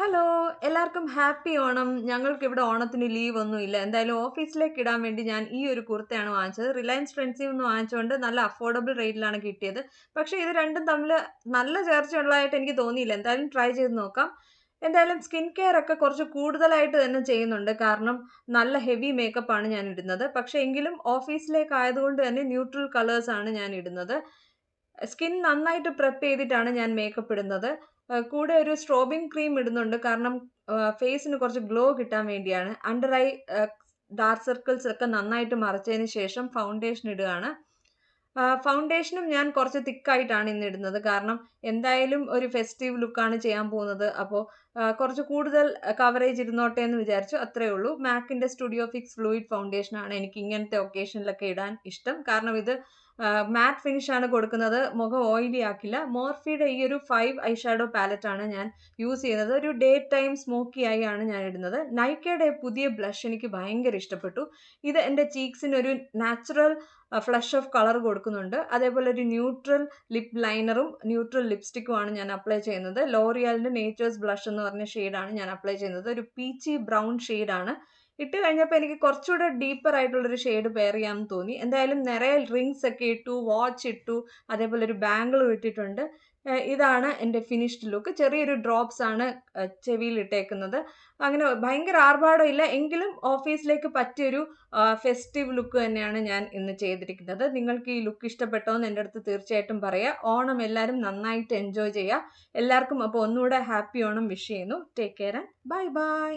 Hello എല്ലാവർക്കും happy Onam. ഞങ്ങൾക്ക് ഇവിടെ ഓണത്തിന് ലീവ് ഒന്നും ഇല്ല. എന്തായാലും ഓഫീസിലേക്ക് ഇടാൻ വേണ്ടി ഞാൻ ഈ ഒരു കുർത്തയാണ് വാങ്ങിച്ചത്. റിലയൻസ് ഫ്രണ്ട്സിൽ നിന്ന് വാങ്ങിച്ചുകൊണ്ട് നല്ല അഫോർഡബിൾ റേറ്റിലാണ് കിട്ടിയത്. പക്ഷേ ഇത് രണ്ടും തമ്മിൽ നല്ല ചേർച്ചയുള്ളതായിട്ട് എനിക്ക് തോന്നിയില്ല. എന്തായാലും ട്രൈ ചെയ്ത് നോക്കാം. എന്തായാലും സ്കിൻ കെയർ ഒക്കെ കുറച്ച് കൂടുതലായിട്ട് തന്നെ ചെയ്യുന്നുണ്ട്. കാരണം നല്ല ഹെവി മേക്കപ്പ് ആണ് ഞാൻ ഇടുന്നത്. പക്ഷേ എങ്കിലും ഓഫീസിലേക്ക് ആയതുകൊണ്ട് തന്നെ ന്യൂട്രൽ കളേഴ്സാണ് ഞാൻ ഇടുന്നത്. സ്കിൻ നന്നായിട്ട് പ്രെപ്പ് ചെയ്തിട്ടാണ് ഞാൻ മേക്കപ്പ് ഇടുന്നത്. കൂടെ ഒരു സ്ട്രോബിംഗ് ക്രീം ഇടുന്നുണ്ട്. കാരണം ഫേസിന് കുറച്ച് ഗ്ലോ കിട്ടാൻ വേണ്ടിയാണ്. അണ്ടർ ഐ ഡാർക്ക് സർക്കിൾസ് ഒക്കെ നന്നായിട്ട് മറച്ചതിന് ശേഷം ഫൗണ്ടേഷൻ ഇടുകയാണ്. ഫൗണ്ടേഷനും ഞാൻ കുറച്ച് തിക്കായിട്ടാണ് ഇന്ന് ഇടുന്നത്. കാരണം എന്തായാലും ഒരു ഫെസ്റ്റീവ് ലുക്കാണ് ചെയ്യാൻ പോകുന്നത്. അപ്പോൾ കുറച്ച് കൂടുതൽ കവറേജ് ഇരുന്നോട്ടെ എന്ന് വിചാരിച്ചു. അത്രയേ ഉള്ളൂ. മാക്കിന്റെ സ്റ്റുഡിയോ ഫിക്സ് ഫ്ലൂയിഡ് ഫൗണ്ടേഷനാണ് എനിക്ക് ഇങ്ങനത്തെ ഒക്കേഷനിലൊക്കെ ഇടാൻ ഇഷ്ടം. കാരണം ഇത് മാറ്റ് ഫിനിഷ് ആണ് കൊടുക്കുന്നത്. മുഖം ഓയിലി ആക്കില്ല. മോർഫിയുടെ ഈ ഒരു ഫൈവ് ഐ ഷാഡോ പാലറ്റ് ആണ് ഞാൻ യൂസ് ചെയ്യുന്നത്. ഒരു ഡേ ടൈം സ്മോക്കി ആയി ആണ് ഞാൻ ഇടുന്നത്. നൈക്കയുടെ പുതിയ ബ്ലഷ് എനിക്ക് ഭയങ്കര ഇഷ്ടപ്പെട്ടു. ഇത് എന്റെ ചീക്സിന് ഒരു നാച്ചുറൽ ഫ്ലഷ് ഓഫ് കളർ കൊടുക്കുന്നുണ്ട്. അതേപോലെ ഒരു ന്യൂട്രൽ ലിപ് ലൈനറും ന്യൂട്രൽ ലിപ്സ്റ്റിക്കുമാണ് ഞാൻ അപ്ലൈ ചെയ്യുന്നത്. ലോറിയാലിന്റെ നേച്ചേഴ്സ് ബ്ലഷ് എന്ന് പറഞ്ഞ ഷെയ്ഡാണ് ഞാൻ അപ്ലൈ ചെയ്യുന്നത്. ഒരു പീച്ചി ബ്രൗൺ ഷെയ്ഡാണ് ഇട്ട് കഴിഞ്ഞപ്പോൾ എനിക്ക് കുറച്ചുകൂടെ ഡീപ്പർ ആയിട്ടുള്ളൊരു ഷെയ്ഡ് പെയർ ചെയ്യാമെന്ന് തോന്നി. എന്തായാലും നിറയെ റിങ്സ് ഒക്കെ ഇട്ടു വാച്ച് ഇട്ടു അതേപോലെ ഒരു ബാംഗിളും ഇട്ടിട്ടുണ്ട്. ഇതാണ് എന്റെ ഫിനിഷ്ഡ് ലുക്ക് ചെറിയൊരു ഡ്രോപ്സ് ആണ് ചെവിയിൽ ഇട്ടേക്കുന്നത്. അങ്ങനെ ഭയങ്കര ആർഭാടം ഇല്ല. എങ്കിലും ഓഫീസിലേക്ക് പറ്റിയൊരു ഫെസ്റ്റീവ് ലുക്ക് തന്നെയാണ് ഞാൻ ഇന്ന് ചെയ്തിരിക്കുന്നത്. നിങ്ങൾക്ക് ഈ ലുക്ക് ഇഷ്ടപ്പെട്ടോ എന്ന് എന്റെ അടുത്ത് തീർച്ചയായിട്ടും പറയാം. ഓണം എല്ലാവരും നന്നായിട്ട് എൻജോയ് ചെയ്യുക എല്ലാവർക്കും അപ്പോൾ ഒന്നുകൂടെ ഹാപ്പി ഓണം വിഷ് ചെയ്യുന്നു. Take care and bye bye